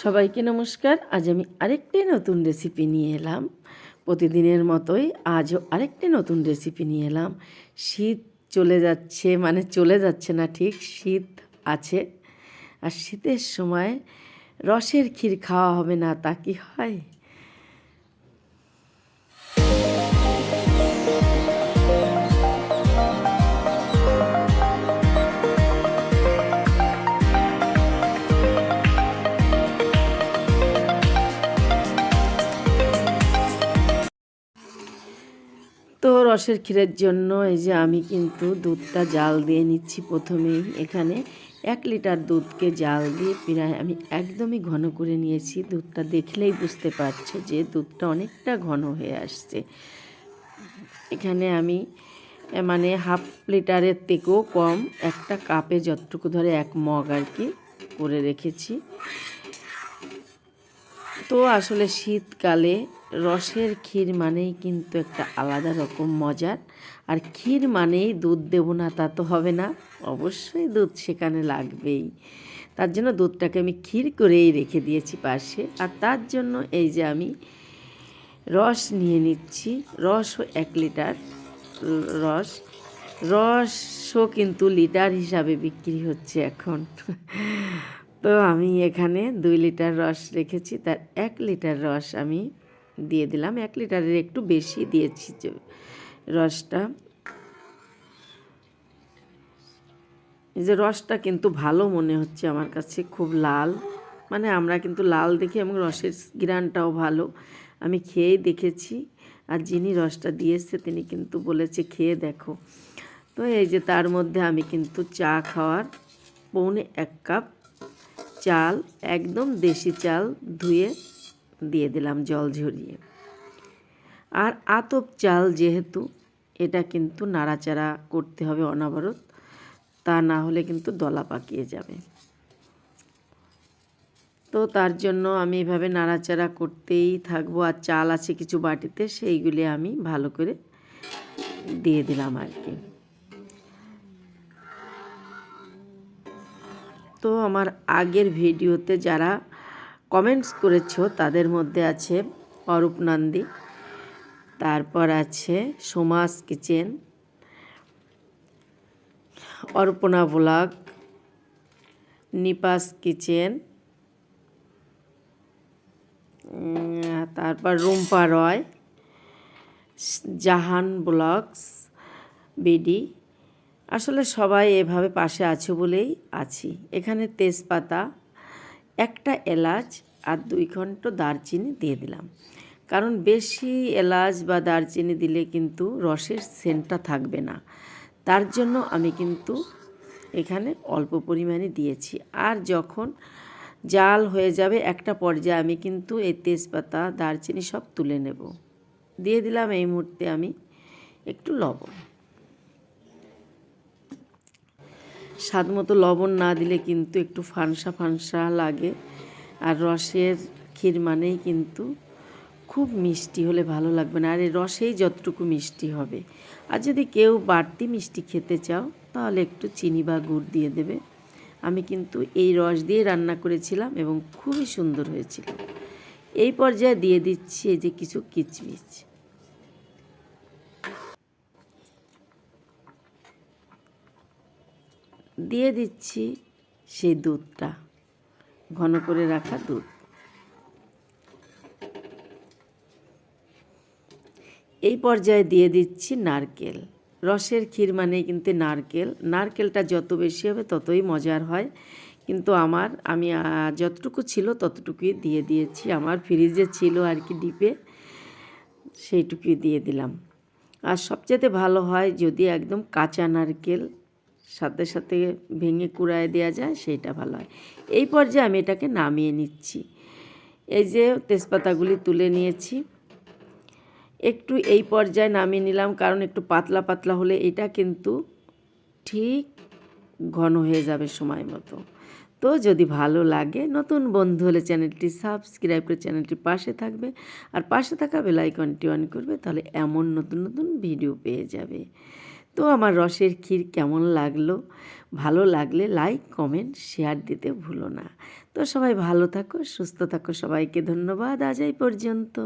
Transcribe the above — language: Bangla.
সবাইকে নমস্কার। আজ আমি আরেকটি নতুন রেসিপি নিয়ে এলাম। প্রতিদিনের মতোই আজও আরেকটি নতুন রেসিপি নিয়ে এলাম। শীত চলে যাচ্ছে মানে চলে যাচ্ছে না ঠিক, শীত আছে। আর শীতের সময় রসের ক্ষীর খাওয়া হবে না, তা কি হয়? রসের ক্ষীরের জন্য এই যে আমি কিন্তু দুধটা জাল দিয়ে নিচ্ছি প্রথমেই। এখানে এক লিটার দুধকে জাল দিয়ে প্রায় আমি একদমই ঘন করে নিয়েছি। দুধটা দেখলেই বুঝতে পারছ যে দুধটা অনেকটা ঘন হয়ে আসছে। এখানে আমি মানে হাফ লিটারের থেকেও কম একটা কাপে যতটুকু ধরে এক মগ আর কি করে রেখেছি। তো আসলে শীতকালে রসের ক্ষীর মানেই কিন্তু একটা আলাদা রকম মজার। আর ক্ষীর মানেই দুধ দেবো না, তা তো হবে না। অবশ্যই দুধ সেখানে লাগবেই। তার জন্য দুধটাকে আমি ক্ষীর করেই রেখে দিয়েছি পাশে। আর তার জন্য এই যে আমি রস নিয়ে নিচ্ছি। রসও এক লিটার, রস, রসও কিন্তু লিটার হিসাবে বিক্রি হচ্ছে এখন। তো আমি এখানে দুই লিটার রস রেখেছি। তার এক লিটার রস আমি দিয়ে দিলাম। এক লিটারের একটু বেশি দিয়েছি রসটা। যে রসটা কিন্তু ভালো মনে হচ্ছে আমার কাছে, খুব লাল। মানে আমরা কিন্তু লাল দেখি এবং রসের গ্রানটাও ভালো। আমি খেয়েই দেখেছি আর যিনি রসটা দিয়েছে তিনি কিন্তু বলেছে, খেয়ে দেখো। তো এই যে তার মধ্যে আমি কিন্তু চা খাওয়ার পৌনে এক কাপ চাল, একদম দেশি চাল ধুয়ে দিয়ে দিলাম জল ঝরিয়ে। আর আতপ চাল যেহেতু, এটা কিন্তু নাড়াচাড়া করতে হবে অনাবরত, তা না হলে কিন্তু দলা পাকিয়ে যাবে। তো তার জন্য আমি এভাবে নাড়াচাড়া করতেই থাকব, আর চাল আছে কিছু বাটিতে, সেইগুলি আমি ভালো করে দিয়ে দিলাম আর কি। তো আমার আগের ভিডিওতে যারা কমেন্টস করেছ, তাদের মধ্যে আছে অরূপ নন্দী, তারপর আছে Soma's kitchen, Arpana blog, Nipa's kitchen তারপর রুম্পা রয়, জাহান ব্লগস, বিডি। আসলে সবাই এভাবে পাশে আছে বলেই আছি। এখানে তেজপাতা একটা এলাচ আর দুই ঘন্ট দারচিনি দিয়ে দিলাম। কারণ বেশি এলাচ বা দারচিনি দিলে কিন্তু রসের সেন্টটা থাকবে না। তার জন্য আমি কিন্তু এখানে অল্প পরিমাণে দিয়েছি। আর যখন জাল হয়ে যাবে একটা পর্যায়ে আমি কিন্তু এই তেজপাতা, দারচিনি সব তুলে নেব। দিয়ে দিলাম এই মুহূর্তে আমি একটু লবণ। স্বাদ মতো লবণ না দিলে কিন্তু একটু ফানসা ফানসা লাগে। আর রসের ক্ষীর মানেই কিন্তু খুব মিষ্টি হলে ভালো লাগবে না। আর এই রসেই যতটুকু মিষ্টি হবে। আর যদি কেউ বাড়তি মিষ্টি খেতে চাও, তাহলে একটু চিনি বা গুড় দিয়ে দেবে। আমি কিন্তু এই রস দিয়ে রান্না করেছিলাম এবং খুবই সুন্দর হয়েছিল। এই পর্যায়ে দিয়ে দিচ্ছি এই যে কিছু কিচমিচ। দিয়ে দিচ্ছি সেই দুধটা, ঘন করে রাখা দুধ। এই পর্যায়ে দিয়ে দিচ্ছি নারকেল। রসের ক্ষীর মানে কিন্তু নারকেল। নারকেলটা যত বেশি হবে ততই মজার হয়। কিন্তু আমার, আমি যতটুকু ছিল ততটুকুই দিয়ে দিয়েছি। আমার ফ্রিজে ছিল আর কি ডিপে, সেইটুকুই দিয়ে দিলাম। আর সবচেয়ে ভালো হয় যদি একদম কাঁচা নারকেল সাথে সাথে ভেঙে কুড়ায় দেওয়া যায়, সেইটা ভালো হয়। এই পর্যায়ে আমি এটাকে নামিয়ে নিচ্ছি। এই যে তেজপাতাগুলি তুলে নিয়েছি। একটু এই পর্যায়ে নামিয়ে নিলাম, কারণ একটু পাতলা পাতলা হলে এটা কিন্তু ঠিক ঘন হয়ে যাবে সময় মতো। তো যদি ভালো লাগে, নতুন বন্ধু হলে চ্যানেলটি সাবস্ক্রাইব করে চ্যানেলটির পাশে থাকবে। আর পাশে থাকা বেল আইকনটি অন করবে, তাহলে এমন নতুন নতুন ভিডিও পেয়ে যাবে। তো আমার রসের ক্ষীর কেমন লাগল? ভালো লাগলে লাইক কমেন্ট শেয়ার দিতে ভুলো না। তো সবাই ভালো থাকো, সুস্থ থাকো, সবাইকে ধন্যবাদ। আজ এই পর্যন্ত।